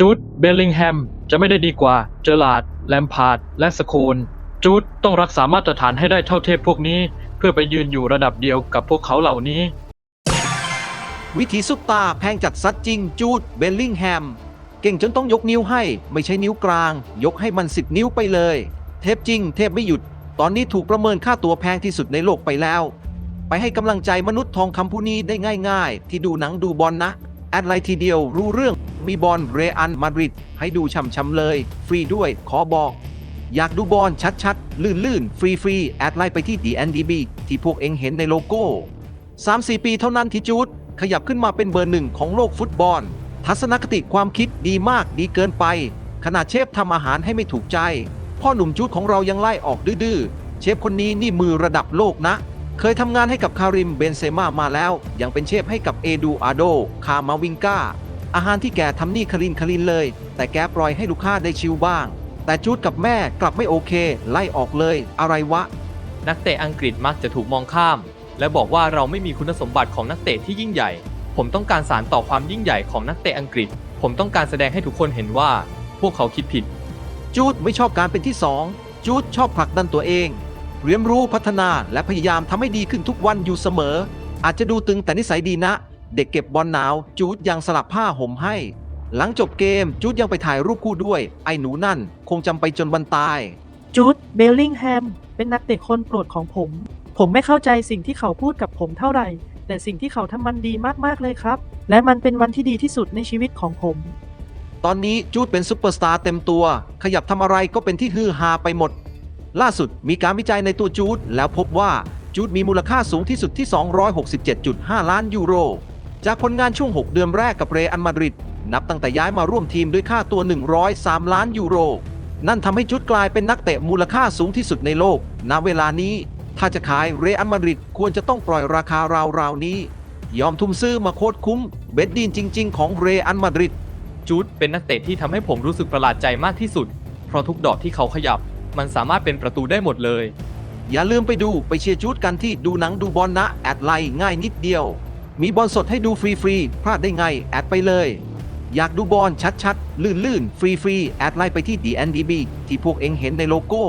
จูดเบลลิงแฮมจะไม่ได้ดีกว่า เจอร์ลาร์ดแลมพาร์ดและสโคนจูดต้องรักษามาตรฐานให้ได้เท่าเทพพวกนี้ เพื่อไปยืนอยู่ระดับเดียวกับพวกเขาเหล่านี้ วิธีซุปตาแพงจัดซัดจริงจูดเบลลิงแฮมเก่งจนต้องยกนิ้วให้ ไม่ใช่นิ้วกลาง ยกให้มันสิบนิ้วไปเลย เทพจริง เทพไม่หยุด ตอนนี้ถูกประเมินค่าตัวแพงที่สุดในโลกไปแล้ว ไปให้กำลังใจมนุษย์ทองคำผู้นี้ได้ง่าย ๆ ที่ดูหนังดูบอลนะ อดไลน์ทีเดียวรู้เรื่อง มีบอลเรอัลมาดริดให้ดูช่ำๆเลย ฟรีด้วยขอบอก อยากดูบอลชัดๆ ลื่นๆ ฟรีๆ แอดไลน์ไปที่ DNDB ที่พวกเองเห็นในโลโก้ 3-4 ปีเท่านั้นที่จูดขยับขึ้นมาเป็นเบอร์หนึ่งของโลกฟุตบอล ทัศนคติความคิดดีมากดีเกินไป ขนาดเชฟทำอาหารให้ไม่ถูกใจ พ่อหนุ่มจูดของเรายังไล่ออกดื้อๆ เชฟคนนี้นี่มือระดับโลกนะ เคยทำงานให้กับคาริมเบนเซม่ามาแล้ว ยังเป็นเชฟให้กับเอดูอาโด คามาวิงกาอาหารที่แกทำนี่คลินคลินเลย แต่แกปล่อยให้ลูกค้าได้ชิวบ้าง แต่จูดกับแม่กลับไม่โอเค ไล่ออกเลย อะไรวะ นักเตะอังกฤษมักจะถูกมองข้าม และบอกว่าเราไม่มีคุณสมบัติของนักเตะที่ยิ่งใหญ่ ผมต้องการสารต่อความยิ่งใหญ่ของนักเตะอังกฤษ ผมต้องการแสดงให้ทุกคนเห็นว่า พวกเขาคิดผิด จูดไม่ชอบการเป็นที่สองจูดชอบผลักดันตัวเอง เรียนรู้พัฒนาและพยายามทำให้ดีขึ้นทุกวันอยู่เสมอ อาจจะดูตึงแต่นิสัยดีนะ เด็กเก็บบอลหนาว จูดยังสลับผ้าห่มให้ หลังจบเกมจูดยังไปถ่ายรูปคู่ด้วย ไอ้หนูนั่น คงจำไปจนวันตาย จูดเบลลิงแฮม เป็นนักเตะคนโปรดของผม ผมไม่เข้าใจสิ่งที่เขาพูดกับผมเท่าไหร่ แต่สิ่งที่เขาทำมันดีมากๆเลยครับ และมันเป็นวันที่ดีที่สุดในชีวิตของผม ตอนนี้จูดเป็นซุปเปอร์สตาร์เต็มตัว ขยับทำอะไรก็เป็นที่ฮือฮาไปหมด ล่าสุดมีการวิจัยในตัวจูดแล้วพบว่าจูดมีมูลค่าสูงที่สุดที่ 267.5 ล้านยูโร จากผลงานช่วง 6 เดือนแรกกับเรอัลมาดริดนับตั้งแต่ย้ายมาร่วมทีมด้วยค่าตัว 103 ล้านยูโร นั่นทำให้จุดกลายเป็นนักเตะมูลค่าสูงที่สุดในโลก ณ เวลานี้ ถ้าจะขายเรอัลมาดริดควรจะต้องปล่อยราคาราวๆนี้ ยอมทุ่มซื้อมาโคตรคุ้ม เบ็ดดีนจริง ๆ ของเรอัลมาดริดจูดเป็นนักเตะที่ทำให้ผมรู้สึกประหลาดใจมากที่สุด เพราะทุกดอกที่เขาขยับ มันสามารถเป็นประตูได้หมดเลย อย่าลืมไปดูไปเชียร์จูดกันที่ดูหนังดูบอลนะแอดไลน์ง่ายนิดเดียว มีบอลสดให้ดูฟรีๆพลาดได้ไงแอดไปเลย อยากดูบอลชัดๆ ลื่นๆ ฟรีๆแอดไลน์ไปที่ DNDB ที่พวกเองเห็นในโลโก้